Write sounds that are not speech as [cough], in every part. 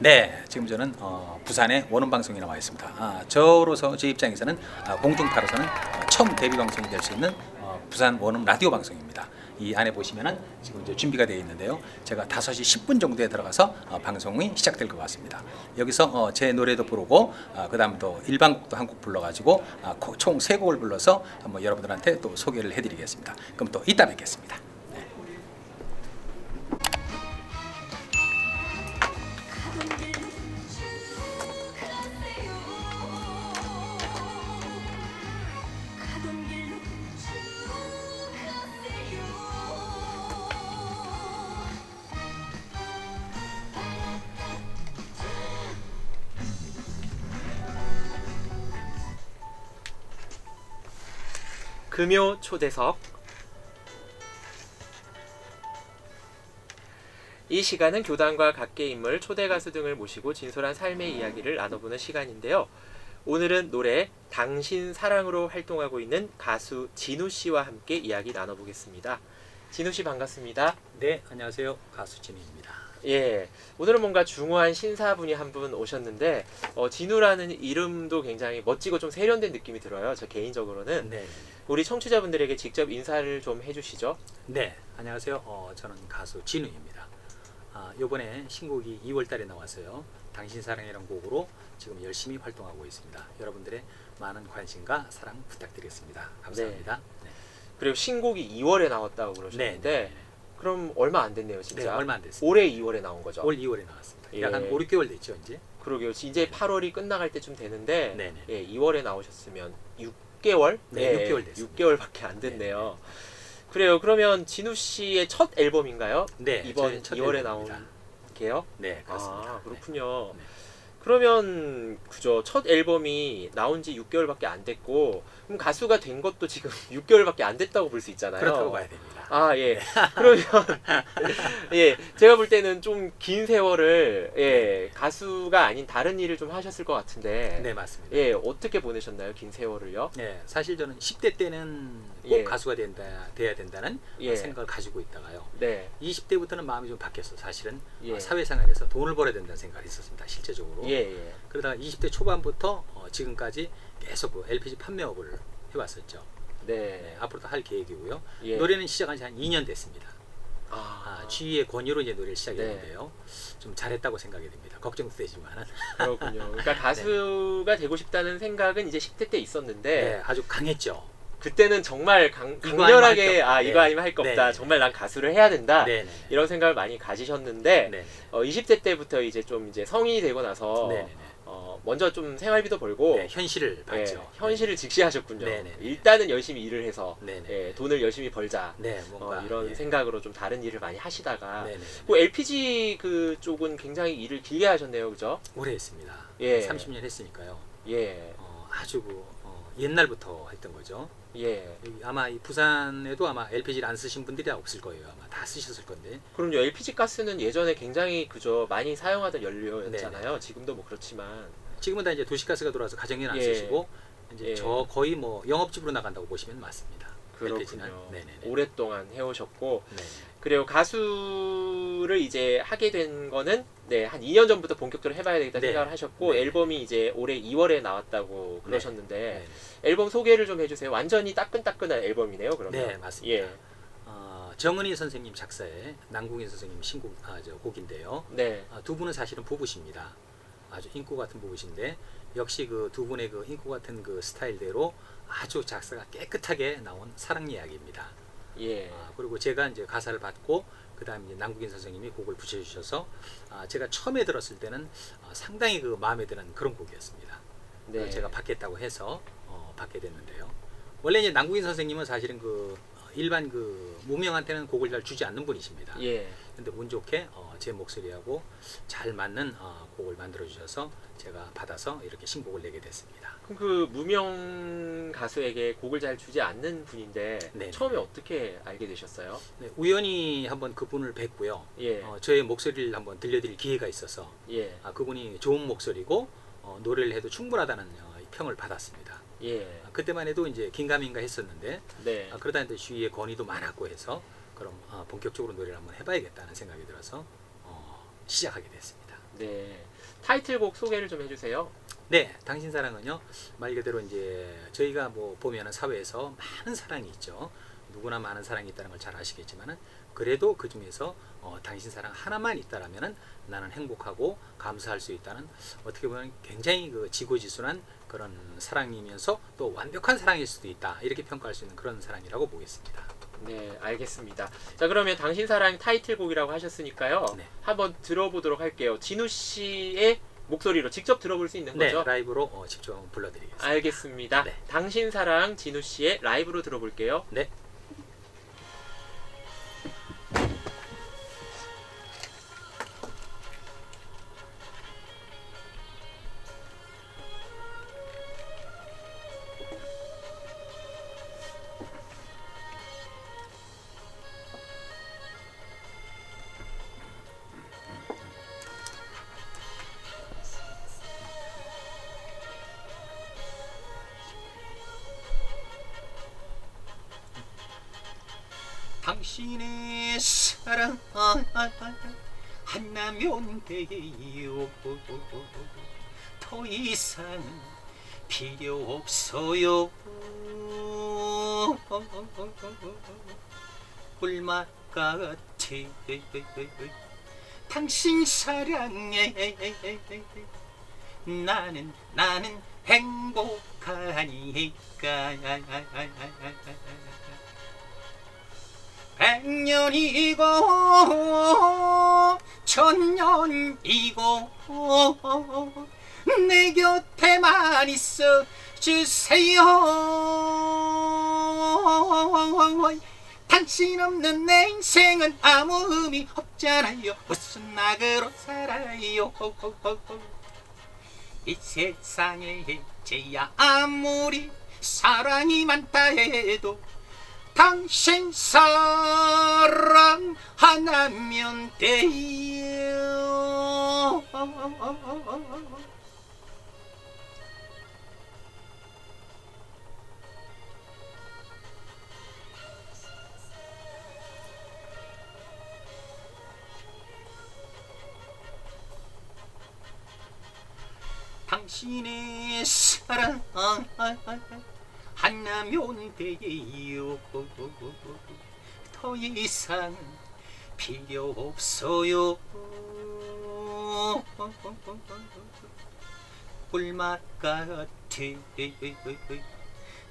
네, 지금 저는 어, 부산의 원음 방송에 나와 있습니다. 아, 저로서 제 입장에서는 아, 공중파로서는 어, 처음 데뷔 방송이 될 수 있는 어, 부산 원음 라디오 방송입니다. 이 안에 보시면은 지금 이제 준비가 되어 있는데요. 제가 5시 10분 정도에 들어가서 어, 방송이 시작될 것 같습니다. 여기서 어, 제 노래도 부르고 어, 그다음 또 일반곡도 한 곡 불러가지고 아, 총세 곡을 불러서 한번 여러분들한테 또 소개를 해드리겠습니다. 그럼 또 이따 뵙겠습니다. 금요 초대석 이 시간은 교단과 각계 인물, 초대 가수 등을 모시고 진솔한 삶의 이야기를 나눠보는 시간인데요. 오늘은 노래 당신 사랑으로 활동하고 있는 가수 진우 씨와 함께 이야기 나눠보겠습니다. 진우 씨 반갑습니다. 네, 안녕하세요. 가수 진우입니다. 예, 오늘은 뭔가 중후한 신사분이 한 분 오셨는데 어, 진우라는 이름도 굉장히 멋지고 좀 세련된 느낌이 들어요. 저 개인적으로는 네. 우리 청취자분들에게 직접 인사를 좀 해주시죠. 네, 안녕하세요. 어, 저는 가수 진우입니다. 아, 이번에 신곡이 2월 달에 나왔어요. 당신 사랑이라는 곡으로 지금 열심히 활동하고 있습니다. 여러분들의 많은 관심과 사랑 부탁드리겠습니다. 감사합니다. 네. 그리고 신곡이 2월에 나왔다고 네, 그러셨는데 네, 네. 그럼 얼마 안 됐네요, 네, 진짜. 얼마 안 됐습니다. 올해 2월에 나온 거죠. 올 2월에 나왔습니다. 예. 약한 5, 6개월 됐죠, 이제. 그러게요. 이제 8월이 끝나갈 때쯤 되는데 네, 네. 예, 2월에 나오셨으면 6개월? 네, 6개월 됐습니다. 6개월밖에 안 됐네요. 그래요. 그러면 진우 씨의 첫 앨범인가요? 네, 이번 첫 2월에 앨범입니다. 나온 게요? 네, 그렇습니다. 아, 그렇군요. 네. 그러면 그죠. 첫 앨범이 나온 지 6개월밖에 안 됐고 그럼 가수가 된 것도 지금 [laughs] 6개월밖에 안 됐다고 볼수 네. 있잖아요. 그렇다고 봐야 됩니다. 아, 예. [laughs] 그러면, [laughs] 예, 제가 볼 때는 좀 긴 세월을, 예, 가수가 아닌 다른 일을 좀 하셨을 것 같은데, 네, 맞습니다. 예, 어떻게 보내셨나요, 긴 세월을요? 네, 사실 저는 10대 때는 꼭 예. 가수가 된다, 돼야 된다는 예. 생각을 가지고 있다가요. 네, 20대부터는 마음이 좀 바뀌었어. 사실은 예. 어, 사회생활에서 돈을 벌어야 된다는 생각을 했었습니다. 실제적으로. 예, 예. 그러다가 20대 초반부터 어, 지금까지 계속 그 LPG 판매업을 해왔었죠. 네, 네, 앞으로도 할 계획이고요. 예. 노래는 시작한 지 한 2년 됐습니다. 아, 아, 지휘의 권유로 이제 노래를 네. 시작했는데요. 좀 잘했다고 생각이 됩니다. 걱정도 되지만은 [laughs] 그렇군요. 그러니까 가수가 되고 싶다는 생각은 이제 10대 때 있었는데, 네, 아주 강했죠. 그때는 정말 강, 강렬하게. 아, 네. 이거 아니면 할 거 없다. 네. 정말 난 가수를 해야 된다. 네, 네, 이런 생각을 많이 가지셨는데, 네, 어, 20대 때부터 이제 좀 이제 성인이 되고 나서, 네, 네, 네. 어, 먼저 좀 생활비도 벌고 네, 현실을 예, 봤죠. 현실을 직시하셨군요. 네네. 일단은 열심히 일을 해서 네, 네. 예, 돈을 열심히 벌자. 네, 뭔가 어, 이런 예. 생각으로 좀 다른 일을 많이 하시다가 네, 네. 그 LPG 그 쪽은 굉장히 일을 길게 하셨네요, 그죠? 오래 했습니다. 예. 30년 했으니까요. 예, 어, 아주 그, 어, 옛날부터 했던 거죠. 예. 아마 이 부산에도 아마 LPG를 안 쓰신 분들이 없을 거예요. 아마 다 쓰셨을 건데. 그럼요. LPG 가스는 예전에 굉장히 그죠 많이 사용하던 연료였잖아요. 네네. 지금도 뭐 그렇지만 지금은 다 이제 도시가스가 들어와서 가정에는 안 예. 쓰시고 이제 예. 저 거의 뭐 영업집으로 나간다고 보시면 맞습니다. 그렇군요. 네네네. 오랫동안 해오셨고 네. 그리고 가수를 이제 하게 된 거는 네, 한 2년 전부터 본격적으로 해봐야 되겠다 네. 생각을 하셨고 네. 앨범이 이제 올해 2월에 나왔다고 그러셨는데 네. 앨범 소개를 좀 해주세요. 완전히 따끈따끈한 앨범이네요. 그러면 네, 맞습니다. 예, 어, 정은희 선생님 작사의 남궁인 선생님 신곡 아, 저 곡인데요. 네, 아, 두 분은 사실은 부부십니다. 아주 인구 같은 부부신데 역시 그 두 분의 그 인구 같은 그 스타일대로 아주 작사가 깨끗하게 나온 사랑 이야기입니다. 예, 아, 그리고 제가 이제 가사를 받고 그다음에 이제 남국인 선생님이 곡을 붙여주셔서 아, 제가 처음에 들었을 때는 아, 상당히 그 마음에 드는 그런 곡이었습니다. 네, 제가 받겠다고 해서 어, 받게 됐는데요. 원래 이제 남국인 선생님은 사실은 그 어, 일반 그 무명한테는 곡을 잘 주지 않는 분이십니다. 예, 근데 운 좋게 어, 제 목소리하고 잘 맞는 어, 곡을 만들어 주셔서 제가 받아서 이렇게 신곡을 내게 됐습니다. 그럼 그 무명 가수에게 곡을 잘 주지 않는 분인데 네. 처음에 어떻게 알게 되셨어요? 네, 우연히 한번 그분을 뵀고요. 예, 어, 저의 목소리를 한번 들려드릴 기회가 있어서 예, 아, 그분이 좋은 목소리고 어, 노래를 해도 충분하다는 어, 평을 받았습니다. 예, 아, 그때만 해도 이제 긴가민가 했었는데 네, 아, 그러다 이제 주위에 건의도 많았고 해서 그럼 아, 본격적으로 노래를 한번 해봐야겠다는 생각이 들어서 어, 시작하게 됐습니다. 네. 타이틀곡 소개를 좀 해주세요. 네, 당신 사랑은요 말 그대로 이제 저희가 뭐 보면은 사회에서 많은 사랑이 있죠. 누구나 많은 사랑이 있다는 걸 잘 아시겠지만은 그래도 그 중에서 어, 당신 사랑 하나만 있다라면은 나는 행복하고 감사할 수 있다는 어떻게 보면 굉장히 그 지고지순한 그런 사랑이면서 또 완벽한 사랑일 수도 있다 이렇게 평가할 수 있는 그런 사랑이라고 보겠습니다. 네, 알겠습니다. 자, 그러면 당신 사랑 타이틀곡이라고 하셨으니까요. 네. 한번 들어보도록 할게요. 진우 씨의 목소리로 직접 들어볼 수 있는 네, 거죠? 라이브로 어, 직접 불러드리겠습니다. 알겠습니다. 네. 당신 사랑 진우 씨의 라이브로 들어볼게요. 네. 당신의 사랑. 한나면 돼요. 더 이상은 필요 없어요. 꿀맛 같아 당신 사랑에 나는 나는 행복하니까 백년이고 천년이고 내 곁에만 있어 주세요. 당신 없는 내 인생은 아무 의미 없잖아요. 무슨 낙으로 살아요? 이 세상에 제야 아무리 사랑이 많다 해도 당신 사랑 하나면 돼요. 당신의 사랑 한나면 돼요 더 이상 필요 없어요. 꿀맛 같아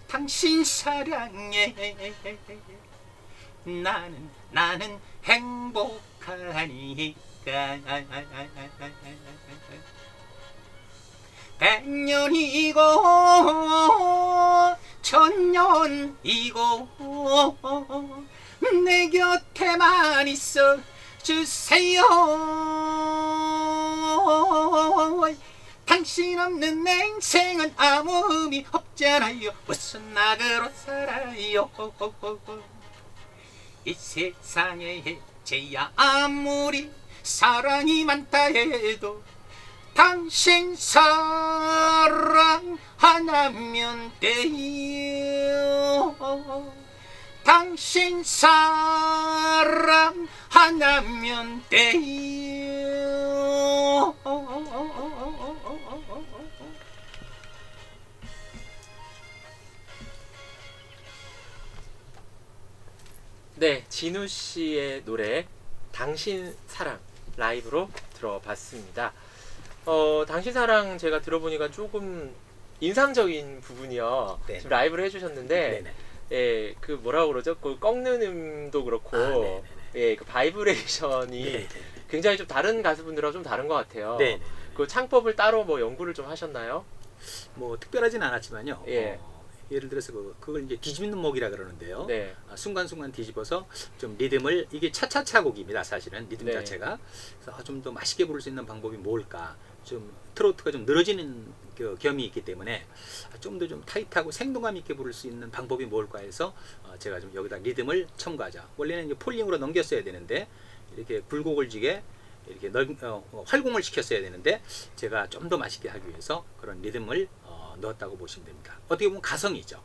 당신 사랑에 나는 나는 행복하니까 백년이고 천년이고 내 곁에만 있어 주세요. 당신 없는 내 인생은 아무 의미 없잖아요. 무슨 낙으로 살아요? 이 세상에 제야 아무리 사랑이 많다 해도 당신 사랑 하나면 돼요 당신 사랑 하나면 돼요 네, 진우 씨의 노래 당신 사랑 라이브로 들어봤습니다. 어, 당신 사랑 제가 들어보니까 조금 인상적인 부분이요. 네. 지금 라이브를 해주셨는데, 네네. 예, 그 뭐라고 그러죠? 그 꺾는 음도 그렇고, 아, 네네네. 예, 그 바이브레이션이 네네. 굉장히 좀 다른 가수분들하고 좀 다른 것 같아요. 네네. 그 창법을 따로 뭐 연구를 좀 하셨나요? 뭐 특별하진 않았지만요. 예. 어, 예를 들어서 그, 그걸 이제 뒤집는 목이라 그러는데요. 네. 아, 순간순간 뒤집어서 좀 리듬을 이게 차차차 곡입니다. 사실은 리듬 네. 자체가 그래서 좀더 맛있게 부를 수 있는 방법이 뭘까? 좀 트로트가 좀 늘어지는 그 겸이 있기 때문에 좀더좀 타이트하고 생동감 있게 부를 수 있는 방법이 뭘까 해서 어, 제가 좀 여기다 리듬을 첨가하자. 원래는 이제 폴링으로 넘겼어야 되는데 이렇게 굴곡을 지게 이렇게 넓, 어, 어, 활공을 시켰어야 되는데 제가 좀 더 맛있게 하기 위해서 그런 리듬을 어, 넣었다고 보시면 됩니다. 어떻게 보면 가성이죠.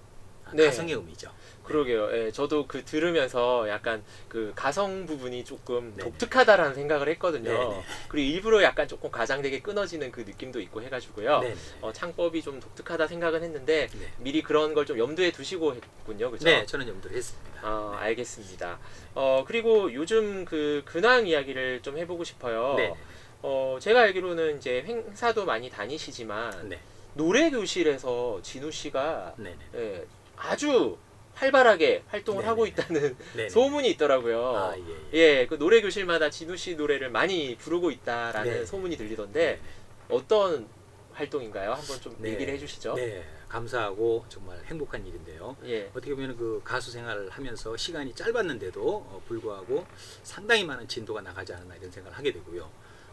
네. 가성의 음이죠. 그러게요. 예, 저도 그 들으면서 약간 그 가성 부분이 조금 네네. 독특하다라는 생각을 했거든요. 네네. 그리고 일부러 약간 조금 과장되게 끊어지는 그 느낌도 있고 해가지고요. 네. 어, 창법이 좀 독특하다 생각은 했는데 네. 미리 그런 걸 좀 염두에 두시고 했군요. 그죠? 네, 저는 염두를 했습니다. 어, 알겠습니다. 어, 그리고 요즘 그 근황 이야기를 좀 해보고 싶어요. 네. 어, 제가 알기로는 이제 행사도 많이 다니시지만 네. 노래 교실에서 진우 씨가 네. 네. 예, 아주 활발하게 활동을 네네. 하고 있다는 [laughs] 네. 소문이 있더라고요. 아, 예. 예. 예, 그 노래 교실마다 진우 씨 노래를 많이 부르고 있다라는 네. 소문이 들리던데 어떤 활동인가요? 한번 좀 네. 얘기를 해주시죠. 네, 감사하고 정말 행복한 일인데요. 예, 어떻게 보면 그 가수 생활을 하면서 시간이 짧았는데도 어, 불구하고 상당히 많은 진도가 나가지 않았나 이런 생각을 하게 되고요.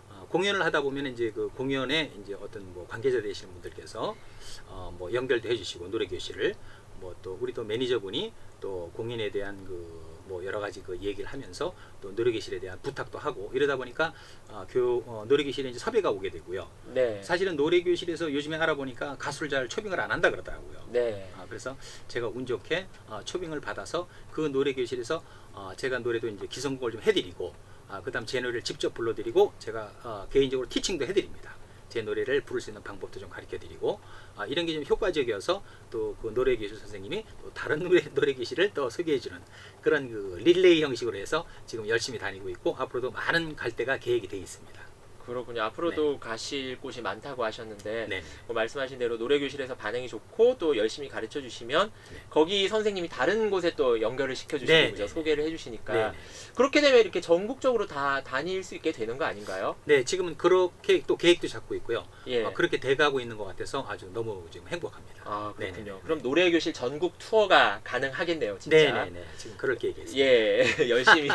어, 공연을 하다 보면 이제 그 공연에 이제 어떤 뭐 관계자 되시는 분들께서 어, 뭐 연결도 해주시고 노래 교실을 뭐 또 우리 또 매니저분이 또 공연에 대한 그 뭐 여러 가지 그 얘기를 하면서 또 노래 교실에 대한 부탁도 하고 이러다 보니까 어, 교 어, 노래 교실에 이제 섭외가 오게 되고요. 네, 사실은 노래 교실에서 요즘에 알아보니까 가수를 잘 초빙을 안 한다 그러더라고요. 네, 아, 그래서 제가 운 좋게 어, 초빙을 받아서 그 노래 교실에서 어, 제가 노래도 이제 기성곡을 좀 해드리고 아, 그다음 제 노래를 직접 불러드리고 제가 어, 개인적으로 티칭도 해드립니다. 제 노래를 부를 수 있는 방법도 좀 가르쳐 드리고 아, 이런 게 좀 효과적이어서 또 그 노래 교실 선생님이 또 다른 노래 [laughs] 노래 교실을 또 소개해 주는 그런 그 릴레이 형식으로 해서 지금 열심히 다니고 있고 앞으로도 많은 갈 데가 계획이 되어 있습니다. 그렇군요. 앞으로도 가실 곳이 많다고 하셨는데 네. 뭐 말씀하신 대로 노래 교실에서 반응이 좋고 또 열심히 가르쳐 주시면 네. 거기 선생님이 다른 곳에 또 연결을 시켜 주시고 네, 그죠? 네, 소개를 해 주시니까 네. 그렇게 되면 이렇게 전국적으로 다 다닐 수 있게 되는 거 아닌가요? 네, 지금은 그렇게 또 계획도 잡고 있고요. 예. 어, 그렇게 돼가고 있는 것 같아서 아주 너무 지금 행복합니다. 아 그렇군요. 네네네. 그럼 노래 교실 전국 투어가 가능하겠네요, 진짜. 네네네. 지금 그럴 계획이습니다 예, [laughs] 열심히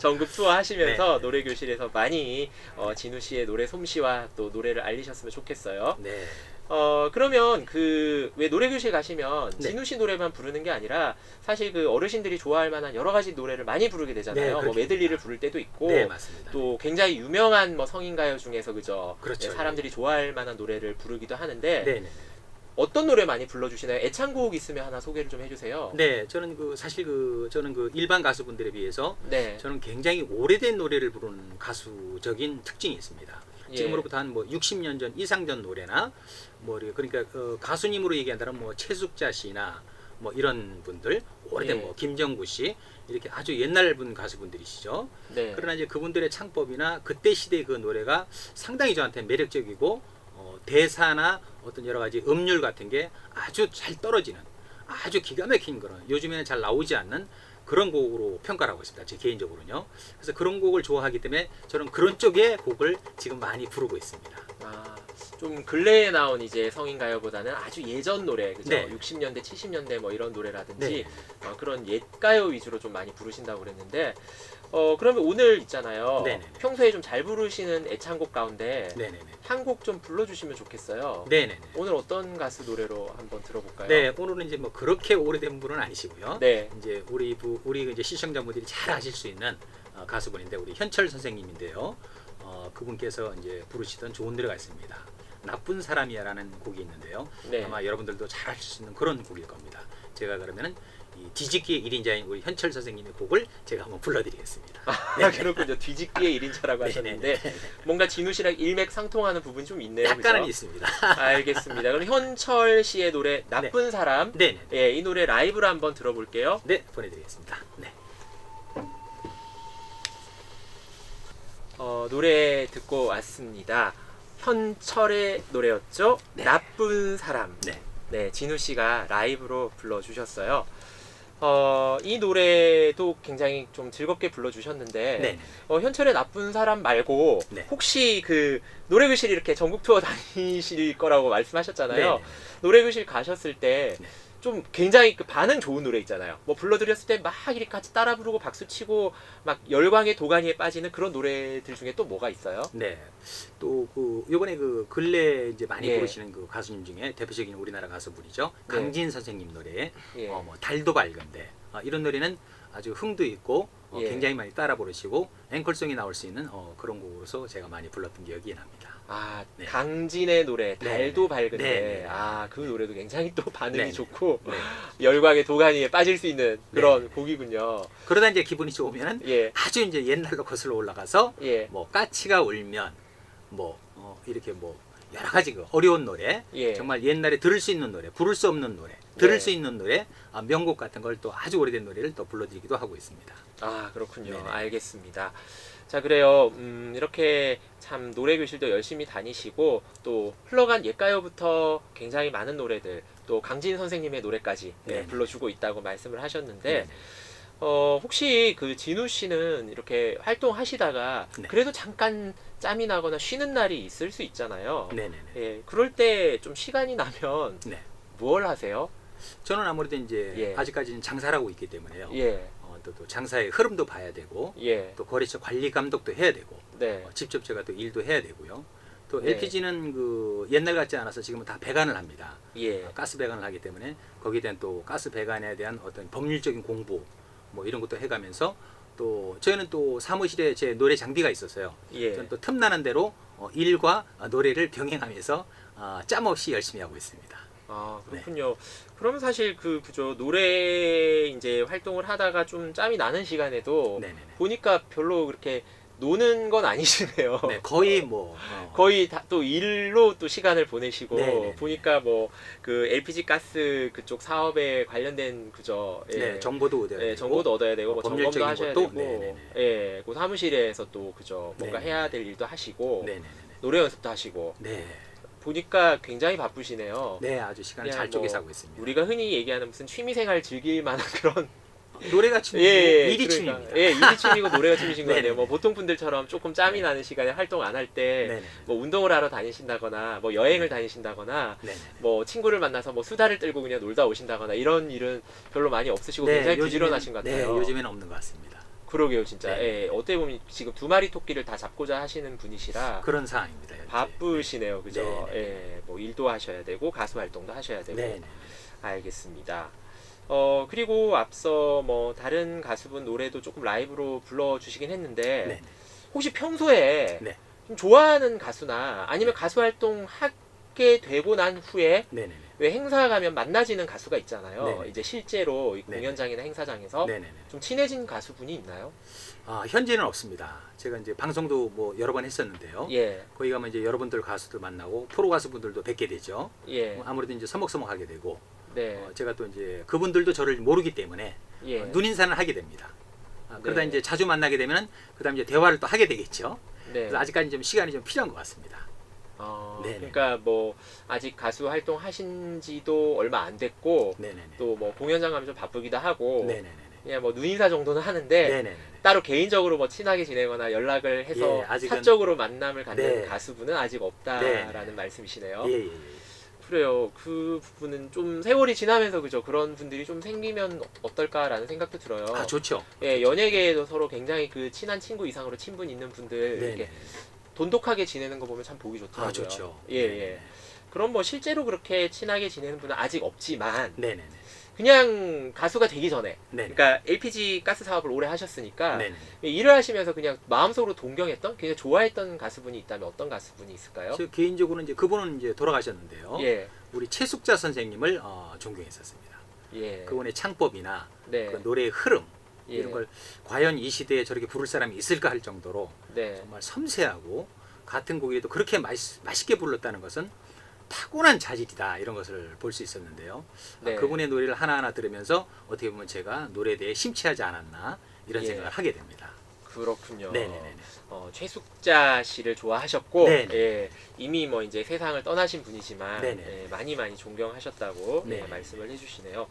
전국 투어 하시면서 네. 노래 교실에서 많이 어, 진우 씨의 노래 솜씨와 또 노래를 알리셨으면 좋겠어요. 네. 어 그러면 그 왜 노래 교실 가시면 네. 진우 씨 노래만 부르는 게 아니라 사실 그 어르신들이 좋아할 만한 여러 가지 노래를 많이 부르게 되잖아요. 네, 뭐 그렇게 메들리를 부를 때도 있고 네, 맞습니다. 또 굉장히 유명한 뭐 성인 가요 중에서 그죠? 그렇죠. 네, 사람들이 좋아할 만한 노래를 부르기도 하는데 네 네. 어떤 노래 많이 불러주시나요? 애창곡 있으면 하나 소개를 좀 해주세요. 네, 저는 그 사실 그 저는 그 일반 가수분들에 비해서 네. 저는 굉장히 오래된 노래를 부르는 가수적인 특징이 있습니다. 예. 지금으로부터 한 뭐 60년 전 이상 전 노래나 뭐 그러니까 어, 가수님으로 얘기한다면 뭐 최숙자 씨나 뭐 이런 분들 오래된 예. 뭐 김정구 씨 이렇게 아주 옛날 분 가수분들이시죠. 네. 그러나 이제 그분들의 창법이나 그때 시대의 그 노래가 상당히 저한테 매력적이고 어, 대사나 어떤 여러 가지 음률 같은 게 아주 잘 떨어지는 아주 기가 막힌 그런 요즘에는 잘 나오지 않는 그런 곡으로 평가를 하고 있습니다. 제 개인적으로는요. 그래서 그런 곡을 좋아하기 때문에 저는 그런 쪽의 곡을 지금 많이 부르고 있습니다. 아, 좀 근래에 나온 이제 성인 가요보다는 아주 예전 노래, 그죠? 네. 60년대, 70년대 뭐 이런 노래라든지 네. 어, 그런 옛 가요 위주로 좀 많이 부르신다고 그랬는데, 어 그러면 오늘 있잖아요. 네네네. 평소에 좀 잘 부르시는 애창곡 가운데 네네네. 한 곡 좀 불러주시면 좋겠어요. 네네네. 오늘 어떤 가수 노래로 한번 들어볼까요? 네, 오늘은 이제 뭐 그렇게 오래된 분은 아니시고요. 네. 이제 우리 부, 우리 이제 시청자분들이 잘 아실 수 있는 어, 가수분인데 우리 현철 선생님인데요. 어, 그분께서 이제 부르시던 좋은 노래가 있습니다. 나쁜 사람이야라는 곡이 있는데요. 네. 아마 여러분들도 잘 아실 수 있는 그런 곡일 겁니다. 제가 그러면은 이 뒤집기의 1인자인 우리 현철 선생님의 곡을 제가 한번 불러드리겠습니다. 아, 그렇군요. 뒤집기의 1인자라고 [laughs] 하셨는데. 뭔가 진우 씨랑 일맥상통하는 부분이 좀 있네요. 약간은 그죠? 있습니다. [laughs] 알겠습니다. 그럼 현철 씨의 노래 나쁜 사람 네네. 예, 이 노래 라이브로 한번 들어볼게요. 네, 보내드리겠습니다. 네. 어, 노래 듣고 왔습니다. 현철의 노래였죠. 네. 나쁜 사람. 네. 네, 진우 씨가 라이브로 불러주셨어요. 어, 이 노래도 굉장히 좀 즐겁게 불러주셨는데, 네. 어, 현철의 나쁜 사람 말고, 네. 혹시 그 노래교실 이렇게 전국 투어 [laughs] 다니실 거라고 말씀하셨잖아요. 네. 노래교실 가셨을 때, 네. 좀 굉장히 그 반응 좋은 노래 있잖아요. 뭐 불러드렸을 때 막 이렇게 같이 따라 부르고 박수 치고 막 열광의 도가니에 빠지는 그런 노래들 중에 또 뭐가 있어요? 네. 또 그 요번에 그 근래 이제 많이 예. 부르시는 그 가수님 중에 대표적인 우리나라 가수분이죠. 네. 강진 선생님 노래 예. 어, 뭐 달도 밝은데 아, 이런 노래는 아주 흥도 있고 어, 예. 굉장히 많이 따라 부르시고 앵콜송이 나올 수 있는 어, 그런 곡으로서 제가 많이 불렀던 기억이 납니다. 아 네. 강진의 노래 달도 네. 밝은데 네, 네. 아그 노래도 굉장히 또 반응이 네. 좋고 네. [laughs] 열광의 도가니에 빠질 수 있는 그런 네. 곡이군요. 그러다 이제 기분이 좋으면 예, 아주 이제 옛날로 거슬러 올라가서 예, 뭐 까치가 울면 뭐 어, 이렇게 뭐 여러 가지 그 어려운 노래 예. 정말 옛날에 들을 수 있는 노래 부를 수 없는 노래 들을 네. 수 있는 노래 아, 명곡 같은 걸 또 아주 오래된 노래를 또 불러드리기도 하고 있습니다. 아 그렇군요. 네네. 알겠습니다. 자 그래요. 음, 이렇게 참 노래 교실도 열심히 다니시고 또 흘러간 옛가요부터 굉장히 많은 노래들 또 강진 선생님의 노래까지 네, 네네. 불러주고 있다고 말씀을 하셨는데 네. 어, 혹시 그 진우 씨는 이렇게 활동하시다가 네. 그래도 잠깐 짬이 나거나 쉬는 날이 있을 수 있잖아요. 네네네. 예, 그럴 때 좀 시간이 나면 네. 뭘 하세요? 저는 아무래도 이제 예. 아직까지는 장사를 하고 있기 때문에요. 예, 어, 또, 또 장사의 흐름도 봐야 되고 예, 또 거래처 관리 감독도 해야 되고 네, 어, 직접 제가 또 일도 해야 되고요. 또 네. LPG는 그 옛날 같지 않아서 지금은 다 배관을 합니다. 예, 어, 가스 배관을 하기 때문에 거기에 대한 또 가스 배관에 대한 어떤 법률적인 공부 뭐 이런 것도 해가면서 또 저희는 또 사무실에 제 노래 장비가 있었어요. 예. 저는 또 틈나는 대로 어, 일과 어, 노래를 병행하면서 어, 짬 없이 열심히 하고 있습니다. 아 네. 그렇군요. 그럼 사실 그 그죠 노래 이제 활동을 하다가 좀 짬이 나는 시간에도 네네네. 보니까 별로 그렇게 노는 건 아니시네요. 네, 거의 [laughs] 뭐 어, 거의 다 또 일로 또 시간을 보내시고 네 네 네. 보니까 뭐 그 LPG 가스 그쪽 사업에 관련된 그죠. 예. 네, 정보도 얻어야 예, 되고 정보도 얻어야 되고 뭐 점검도 법률적인 하셔야 것도? 되고 네네네. 예, 그 사무실에서 또 그죠 뭔가 네네네. 해야 될 일도 하시고 네네네. 노래 연습도 하시고 네, 보니까 굉장히 바쁘시네요. 네 아주 시간을 잘 쪼개서 뭐 하고 있습니다. 우리가 흔히 얘기하는 무슨 취미생활 즐길 만한 [laughs] 그런 노래가 춤, 예, 일이 그러니까, 춤입니다. 예, 일이 춤이고 노래가 춤이신 거 [laughs] 네네네. 같네요. 뭐 보통 분들처럼 조금 짬이 네. 나는 시간에 활동 안 할 때. 뭐 운동을 하러 다니신다거나 뭐 여행을 네. 다니신다거나 네네. 뭐 친구를 만나서 뭐 수다를 떨고 그냥 놀다 오신다거나 이런 일은 별로 많이 없으시고 굉장히 요즘에는- 부지런하신 것 네, 같아요. 요즘에는 없는 것 같습니다. 그러게요, 진짜. 네. 예, 어떻게 보면 지금 두 마리 토끼를 다 잡고자 하시는 분이시라 그런 상황입니다. 현재. 바쁘시네요, 그죠? 네, 네. 예, 뭐 일도 하셔야 되고 가수 활동도 하셔야 되고. 네, 네. 알겠습니다. 어 그리고 앞서 뭐 다른 가수분 노래도 조금 라이브로 불러주시긴 했는데 네. 혹시 평소에 네. 좀 좋아하는 가수나 아니면 가수 활동 하게 되고 난 후에 네, 네. 왜 행사 가면 만나지는 가수가 있잖아요. 네네. 이제 실제로 이. 공연장이나 행사장에서 네, 네. 네. 좀 친해진 가수분이 있나요? 아, 현재는 없습니다. 제가 이제 방송도 뭐 여러 번 했었는데요. 예, 거기 가면 이제 여러분들 가수들 만나고 프로 가수분들도 뵙게 되죠. 예, 뭐 아무래도 이제 서먹서먹하게 되고 네, 어, 제가 또 이제 그분들도 저를 모르기 때문에 예, 어, 눈인사는 하게 됩니다. 아, 그러다 네. 이제 자주 만나게 되면 그다음 이제 대화를 또 하게 되겠죠. 네. 그래서 아직까지 좀 시간이 좀 필요한 것 같습니다. 어, 네네. 그러니까 뭐 아직 가수 활동 하신지도 얼마 안 됐고. 또 뭐 공연장 가면 좀 바쁘기도 하고 네, 네, 네. 그냥 뭐 눈인사 정도는 하는데 네, 네, 네. 따로 개인적으로 뭐 친하게 지내거나 연락을 해서 예, 아직은- 사적으로 만남을 갖는 네. 가수분은 아직 네, 없다라는 네. 말씀이시네요. 예, 예, 예. 그래요. 그 부분은 좀 세월이 지나면서 그죠 그런 분들이 좀 생기면 어떨까라는 생각도 들어요. 아, 좋죠. 예, 연예계에도 서로 굉장히 그 친한 친구 이상으로 친분 있는 분들 네, 이렇게 네. 돈독하게 지내는 거 보면 참 보기 좋더라고요. 아, 좋죠. 예, 네, 예. 그럼 뭐 실제로 그렇게 친하게 지내는 분은 아직 없지만 네, 네, 네. 그냥 가수가 되기 전에 네, 네. 그러니까 LPG 가스 사업을 오래 하셨으니까 네, 네. 일을 하시면서 그냥 마음속으로 동경했던 굉장히 좋아했던 가수분이 있다면 어떤 가수분이 있을까요? 저 개인적으로는 이제 그분은 이제 돌아가셨는데요. 예. 우리 최숙자 선생님을 어, 존경했었습니다. 예. 그분의 창법이나 네. 그 노래의 흐름 예. 이런 걸 과연 이 시대에 저렇게 부를 사람이 있을까 할 정도로 네. 정말 섬세하고 같은 곡이라도 그렇게 맛, 맛있게 불렀다는 것은 타고난 자질이다 이런 것을 볼 수 있었는데요. 아, 네. 그분의 노래를 하나하나 들으면서 어떻게 보면 제가 노래에 대해 심취하지 않았나 이런 예. 생각을 하게 됩니다. 그렇군요. 네네네. 어, 최숙자 씨를 좋아하셨고. 예, 이미 뭐 이제 세상을 떠나신 분이지만. 예, 많이 많이 존경하셨다고 예. 말씀을 해주시네요.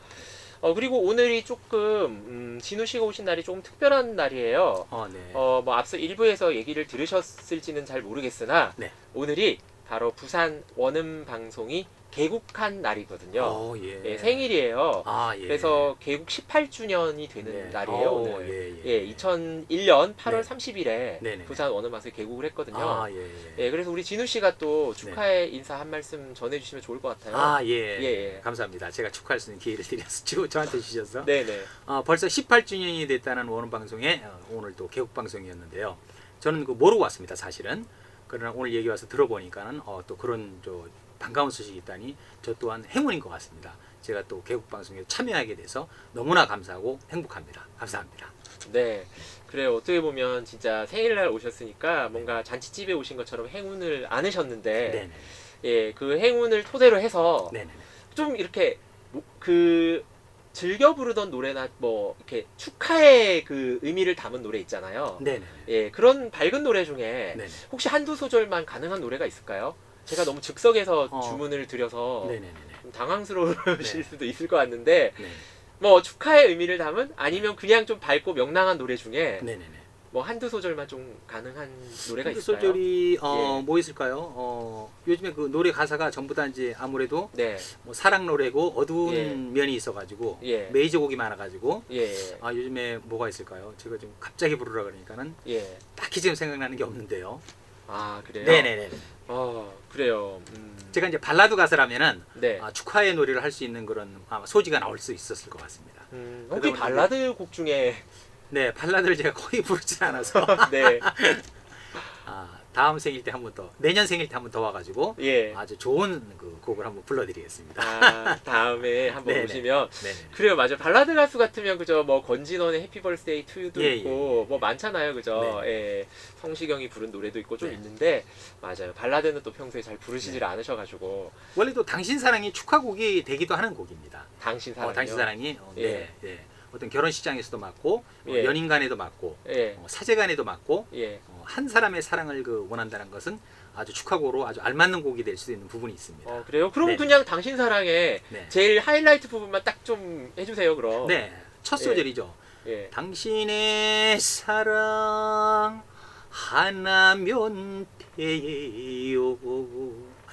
어, 그리고 오늘이 조금 음, 진우 씨가 오신 날이 조금 특별한 날이에요. 어, 네. 어, 뭐 앞서 일부에서 얘기를 들으셨을지는 잘 모르겠으나 네. 오늘이 바로 부산 원음 방송이 개국한 날이거든요. 어, 예. 예, 생일이에요. 아, 예. 그래서 개국 18주년이 되는 네. 날이에요 어, 오늘. 예, 예, 예. 2001년 8월 네. 30일에 네네. 부산 원음방송이 개국을 했거든요. 아, 예. 예. 예, 그래서 우리 진우 씨가 또 축하의 인사 한 말씀 전해주시면 좋을 것 같아요. 아, 예. 예, 예. 감사합니다. 제가 축하할 수 있는 기회를 드려서 주- 저한테 주셔서. 네네. 어, 벌써 18주년이 됐다는 원음 방송에 어, 오늘 또 개국 방송이었는데요. 저는 그 모르고 왔습니다, 사실은. 그러나 오늘 얘기 와서 들어보니까는 어, 또 그런 저 반가운 소식이 있다니 저 또한 행운인 것 같습니다. 제가 또 개국 방송에 참여하게 돼서 너무나 감사하고 행복합니다. 감사합니다. 네. 그래요. 어떻게 보면 진짜 생일날 오셨으니까 뭔가 잔치집에 오신 것처럼 행운을 안으셨는데, 네네. 예, 그 행운을 토대로 해서 네네. 좀 이렇게 뭐- 그 즐겨 부르던 노래나 뭐 이렇게 축하의 그 의미를 담은 노래 있잖아요. 네네. 예, 그런 밝은 노래 중에 네네. 혹시 한두 소절만 가능한 노래가 있을까요? 제가 너무 즉석에서 어. 주문을 드려서 네네네. 좀 당황스러우실 네. 수도 있을 것 같는데 네. 뭐 축하의 의미를 담은 아니면 그냥 좀 밝고 명랑한 노래 중에 네네네. 뭐 한두 소절만 좀 가능한 노래가 한두 있을까요? 소절이 어, 예. 뭐 있을까요? 어, 요즘에 그 노래 가사가 전부 다 이제 아무래도 네, 뭐 사랑 노래고 어두운 예. 면이 있어가지고 예. 메이저 곡이 많아가지고 예, 아 요즘에 뭐가 있을까요? 제가 좀 갑자기 부르라 그러니까는 예. 딱히 지금 생각나는 게 없는데요. 아 그래요? 네네네. 어 그래요. 음. 제가 이제 발라드 가사라면은 네. 아, 축하의 노래를 할 수 있는 그런 아마 소지가 나올 수 있었을 것 같습니다. 음, 혹시 발라드 곡 중에 네, 발라드를 제가 거의 부르지 않아서 [laughs] 네, 아, [laughs] 다음 생일 때 한 번 더, 내년 생일 때 한 번 더 와가지고 예. 아주 좋은 그 곡을 한번 불러드리겠습니다. 아 [laughs] 다음에 한번 네네. 오시면 네네. 그래요, 맞아요. 발라드 가수 같으면 그죠, 뭐 건진원의 해피 벌스데이 투유도 예, 있고 예, 예. 뭐 많잖아요, 그죠. 예, 성시경이 부른 노래도 있고 좀 네. 있는데 맞아요. 발라드는 또 평소에 잘 부르시질 네. 않으셔가지고 원래 또 당신 사랑이 축하곡이 되기도 하는 곡입니다. 당신 사랑. 어, 당신 사랑이 어, 예. 네, 네. 어떤 결혼식장에서도 맞고 어, 예. 연인간에도 맞고 예, 어, 사제간에도 맞고 예. 어, 한 사람의 사랑을 그 원한다는 것은 아주 축하곡으로 아주 알맞는 곡이 될수 있는 부분이 있습니다. 어 그래요? 그럼 네. 그냥 당신 사랑에 네. 제일 하이라이트 부분만 딱 좀 해주세요, 그럼. 네, 첫 예. 소절이죠. 예. 당신의 사랑 하나면 돼요.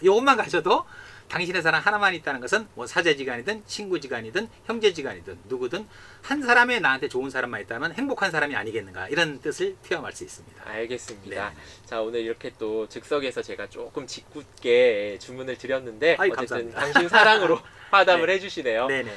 요것만 가셔도 당신의 사랑 하나만 있다는 것은 뭐 사제지간이든 친구지간이든 형제지간이든 누구든 한 사람의 나한테 좋은 사람만 있다면 행복한 사람이 아니겠는가 이런 뜻을 표현할 수 있습니다. 알겠습니다. 네. 자 오늘 이렇게 또 즉석에서 제가 조금 짓궂게 주문을 드렸는데 아이, 어쨌든 감사합니다. 당신 사랑으로 [laughs] 화답을 네. 해주시네요. 네네네.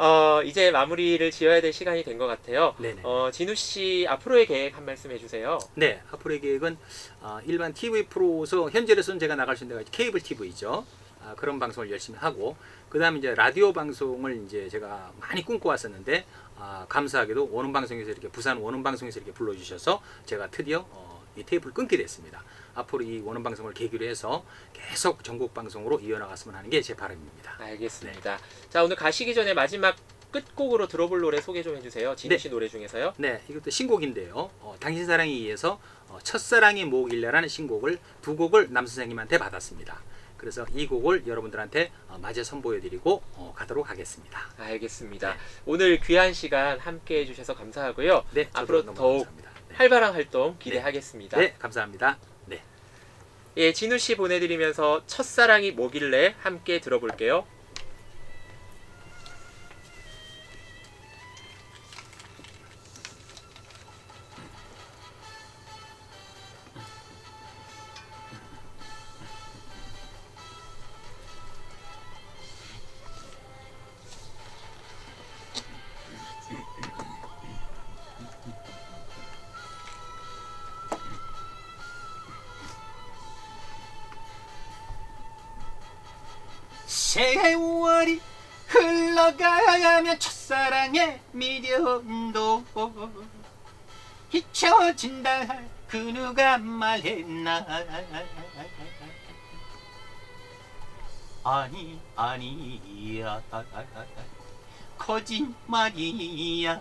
어 이제 마무리를 지어야 될 시간이 된 것 같아요. 네네. 어 진우 씨 앞으로의 계획 한 말씀 해주세요. 네, 앞으로의 계획은 어, 일반 TV 프로에서 현재로서는 제가 나갈 수 있는 데가 케이블 TV죠. 아, 그런 방송을 열심히 하고 그다음에 이제 라디오 방송을 이제 제가 많이 꿈꿔왔었는데 아, 감사하게도 원음 방송에서 이렇게 부산 원음 방송에서 이렇게 불러주셔서 제가 드디어 어, 이 테이프를 끊게 됐습니다. 앞으로 이 원음 방송을 계기로 해서 계속 전국 방송으로 이어나갔으면 하는 게 제 바람입니다. 알겠습니다. 네. 자 오늘 가시기 전에 마지막 끝곡으로 들어볼 노래 소개 좀 해주세요. 진우 네. 씨 노래 중에서요. 네, 이것도 신곡인데요. 어, 당신 사랑에 의해서 어, 첫사랑이 뭐길래라는 신곡을 두 곡을 남 선생님한테 받았습니다. 그래서 이 곡을 여러분들한테 어, 마저 선보여드리고 어, 가도록 하겠습니다. 알겠습니다. 네. 오늘 귀한 시간 함께 해주셔서 감사하고요. 네, 앞으로 더욱 감사합니다. 네. 활발한 활동 기대하겠습니다. 네, 감사합니다. 네. 예, 진우 씨 보내드리면서 첫사랑이 뭐길래 함께 들어볼게요. 세월이 흘러가면 첫사랑의 미련도. 잊혀진다. 그 누가 말했나. 아니 아니야. 거짓말이야.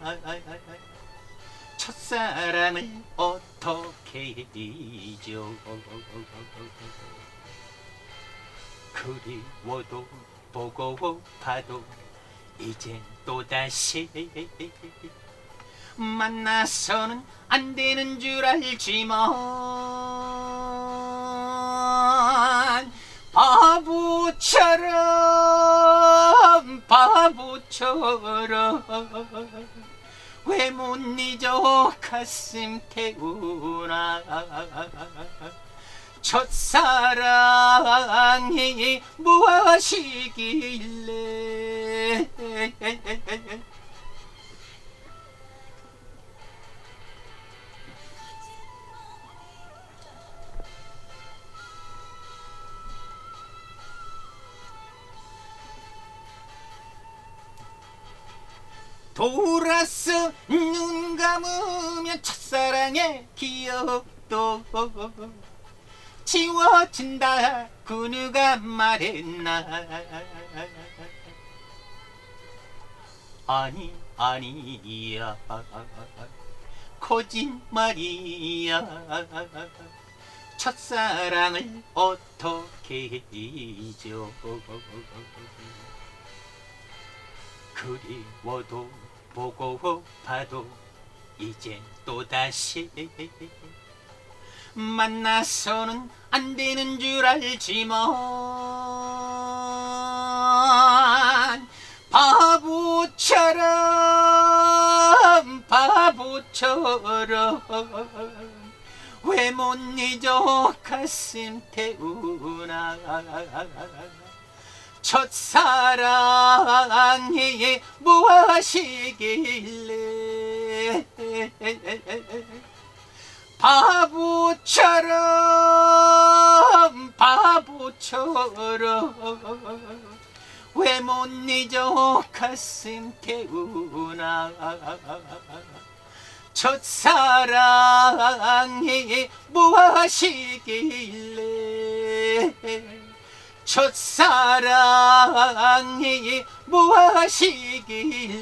첫사랑을 어떻게 잊어 그리워도 보고 고파도 이젠 또다시 만나서는 안 되는 줄 알지만 바보처럼 바보처럼 왜 못 잊어 가슴 태우나. 첫사랑이 무엇이길래? 돌아서 눈 감으면 첫사랑의 기억도 지워진다. 그 누가 말했나. 아니 아니야. 거짓말이야. 첫사랑을 어떻게 잊어? 그리워도 보고 봐도 이젠 또다시 만나서는 안 되는 줄 알지만 바보처럼 바보처럼 왜 못 잊어 가슴 태우나. 첫사랑이 무엇이길래 바보처럼 바보처럼. 왜 못 잊어 가슴 태우나. 첫사랑이 무엇이길래? 첫사랑이 무엇이길래